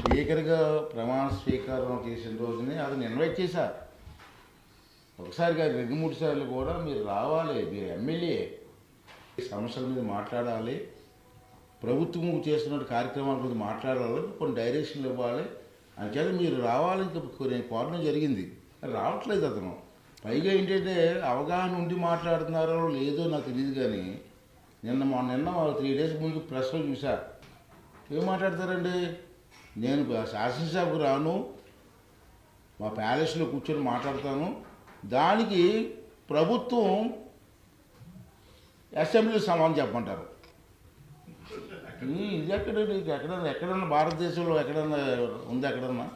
స్పీకర్గా ప్రమాణ స్వీకారం చేసిన రోజునే అతను ఇన్వైట్ చేశారు ఒకసారి కాదు రెండు మూడు సార్లు కూడా మీరు రావాలి మీరు ఎమ్మెల్యే. సమస్యల మీద మాట్లాడాలి. ప్రభుత్వం చేస్తున్న కార్యక్రమాల గురించి మాట్లాడాలి కొన్ని డైరెక్షన్లు ఇవ్వాలి. అంచేత మీరు రావాలని నేను కోరడం జరిగింది. అది రావట్లేదు అతను. పైగా ఏంటంటే అవగాహన ఉండి మాట్లాడుతున్నారో లేదో నాకు తెలియదు కానీ నిన్న మా నిన్న త్రీ డేస్ ముందు ప్రెస్లో చూసా. ఏం మాట్లాడతారండి? నేను శాసనసభకు రాను. మా ప్యాలెస్లో కూర్చొని మాట్లాడతాను. దానికి ప్రభుత్వం అసెంబ్లీ సమానం చెప్పమంటారు. ఇది ఎక్కడ ఎక్కడన్నా ఎక్కడన్నా భారతదేశంలో ఎక్కడన్నా ఉంది ఎక్కడన్నా?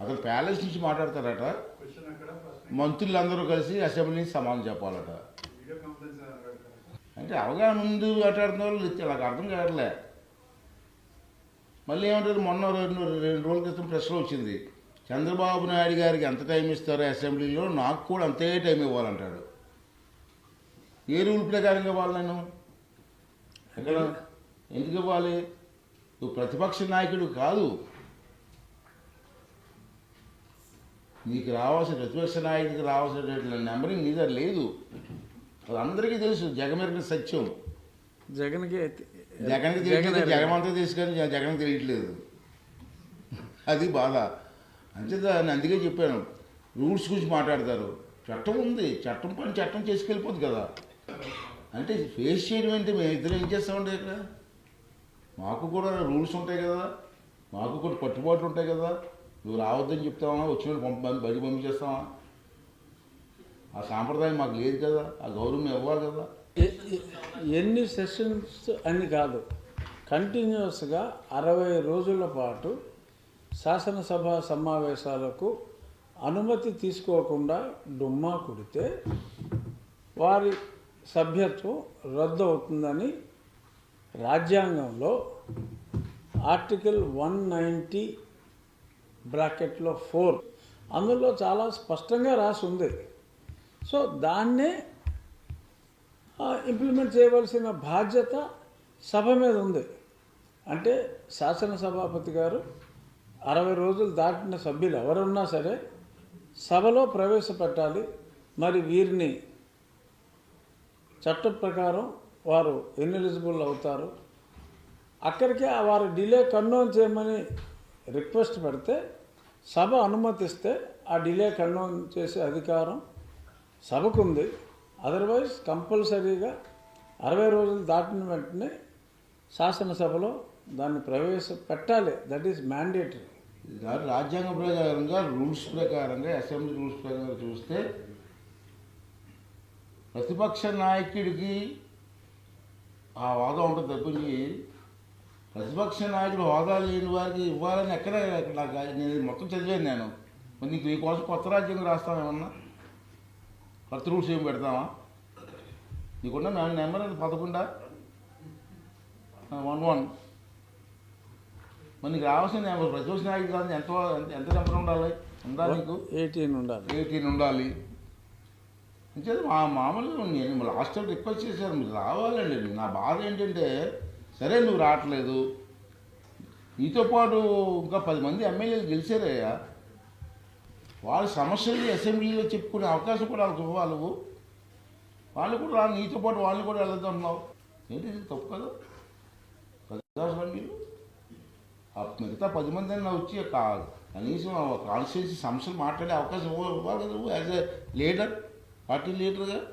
అక్కడ ప్యాలెస్ నుంచి మాట్లాడతారట. మంత్రులందరూ కలిసి అసెంబ్లీ సమానం చెప్పాలట. అంటే అవగాహన ఉంది మాట్లాడుతున్న వాళ్ళు నాకు అర్థం కావట్లే. మళ్ళీ ఏమంటారు? మొన్న రెండు రెండు రోజుల క్రితం ప్రెస్లో వచ్చింది. చంద్రబాబు నాయుడు గారికి ఎంత టైం ఇస్తారో అసెంబ్లీలో? నాకు కూడా అంతే టైం ఇవ్వాలంటాడు. ఏ రూల్ ప్రకారంగా ఇవ్వాలి నేను ఎక్కడ? ఎందుకు ఇవ్వాలి? నువ్వు ప్రతిపక్ష నాయకుడు కాదు. నీకు రావాల్సిన ప్రతిపక్ష నాయకుడికి రావాల్సిన నెంబరింగ్ నీ దగ్గర లేదు. అది అందరికీ తెలుసు. జగమెరిగిన సత్యం. జగన్కి జగన్కి తెలియదు జగన్ అంతా తీసుకొని జగన్ తెలియట్లేదు. అది బాధ. నేను అందుకే చెప్పాను రూల్స్ గురించి మాట్లాడతారు. చట్టం ఉంది చట్టం పని చట్టం చేసుకెళ్ళిపోద్ది కదా. అంటే ఫేస్ చేయడం అంటే మేము ఇద్దరు ఏం చేస్తామండి ఇక్కడ? మాకు కూడా రూల్స్ ఉంటాయి కదా. మాకు కూడా కట్టుబాట్లు ఉంటాయి కదా. నువ్వు రావద్దని చెప్తావా? వచ్చిన పంప బయట పంపించేస్తావా? ఆ సాంప్రదాయం మాకు లేదు కదా. ఆ గౌరవం ఇవ్వాలి కదా. ఎన్ని సెషన్స్ అని కాదు. కంటిన్యూస్గా అరవై రోజుల పాటు శాసనసభ సమావేశాలకు అనుమతి తీసుకోకుండా డుమ్మా కుడితే వారి సభ్యత్వం రద్దు అవుతుందని రాజ్యాంగంలో ఆర్టికల్ వన్ నైంటీ బ్రాకెట్లో ఫోర్ అందులో చాలా స్పష్టంగా రాసి ఉంది సో దాన్నే ఇంప్లిమెంట్ చేయవలసిన బాధ్యత సభ మీద ఉంది. అంటే శాసనసభాపతి గారు అరవై రోజులు దాటిన సభ్యులు ఎవరున్నా సరే సభలో ప్రవేశపెట్టాలి. మరి వీరిని చట్ట ప్రకారం వారు ఎన్ఎలిజిబుల్ అవుతారు. అక్కడికే ఆ వారు డిలే కన్నోన్ చేయమని రిక్వెస్ట్ పెడితే సభ అనుమతిస్తే ఆ డిలే కన్నోన్ చేసే అధికారం సభకుంది. అదర్వైజ్ కంపల్సరీగా అరవై రోజులు దాటిన వెంటనే శాసనసభలో దాన్ని ప్రవేశపెట్టాలి. దట్ ఈస్ మ్యాండేటరీ రాజ్యాంగ ప్రకారంగా రూల్స్ ప్రకారంగా అసెంబ్లీ రూల్స్ ప్రకారంగా చూస్తే ప్రతిపక్ష నాయకుడికి ఆ వాదం ఉంటుంది తప్పించి ప్రతిపక్ష నాయకుడు హోదా లేని వారికి ఇవ్వాలని ఎక్కడ నాకు నేను మొత్తం చదివాను నేను. నీకు నీకోసం కొత్త రాజ్యాంగం రాస్తామేమన్నా కొత్త రూల్స్ ఏం పెడతామా నీకున్న నా నెంబర్ అది పదకొండా? One one. మరి నీకు రావాల్సిన నెంబర్ ప్రతిపక్ష నాయకుడు కాదు ఎంత ఎంత- నెంబర్ ఉండాలి? ఉండాలి నీకు? ఎయిటీన్ ఉండాలి. ఎయిటీన్ ఉండాలి. అంతే మా మామూలుగా నేను లాస్ట్ టైం రిక్వెస్ట్ చేశాను మీరు రావాలండి. నా బాధ ఏంటంటే సరే నువ్వు రావట్లేదు. నీతో పాటు ఇంకా పది మంది ఎమ్మెల్యేలు గెలిచారయ్యా. వాళ్ళ సమస్యలు అసెంబ్లీలో చెప్పుకునే అవకాశం కూడా వాళ్ళకి ఇవ్వాలి. వాళ్ళు కూడా రా నీతో పాటు వాళ్ళు కూడా వెళ్తున్నావు ఏంటి ఇది తప్పు కదా? ప్రజాస్వామ్యం మిగతా పది మంది అయినా వచ్చి కా- కనీసం కాన్స్టిట్యూన్సీ సమస్యలు మాట్లాడే అవకాశం ఇవ్వాలి కదా యాజ్ ఎ లీడర్? పార్టీ లీడర్గా?